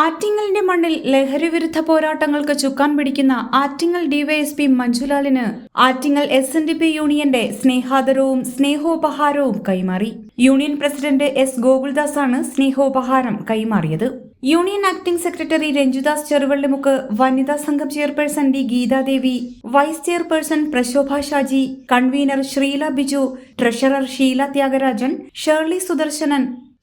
ആറ്റിങ്ങലിന്റെ മണ്ണിൽ ലഹരിവിരുദ്ധ പോരാട്ടങ്ങൾക്ക് ചുക്കാൻ പിടിക്കുന്ന Attingal DYSP മഞ്ജുലാലിന് Attingal S N D P യൂണിയന്റെ സ്നേഹാദരവും സ്നേഹോപഹാരവും കൈമാറി. യൂണിയൻ പ്രസിഡന്റ് എസ് ഗോകുൽദാസാണ് സ്നേഹോപഹാരം കൈമാറിയത്. Union acting secretary Ranjudas Cheruvallimukku വനിതാ സംഘം chairperson D Geethadevi vice chairperson Prashobha Shaji convener Sreela Biju treasurer Sheela Thyagarajan Shirley Sudarsanan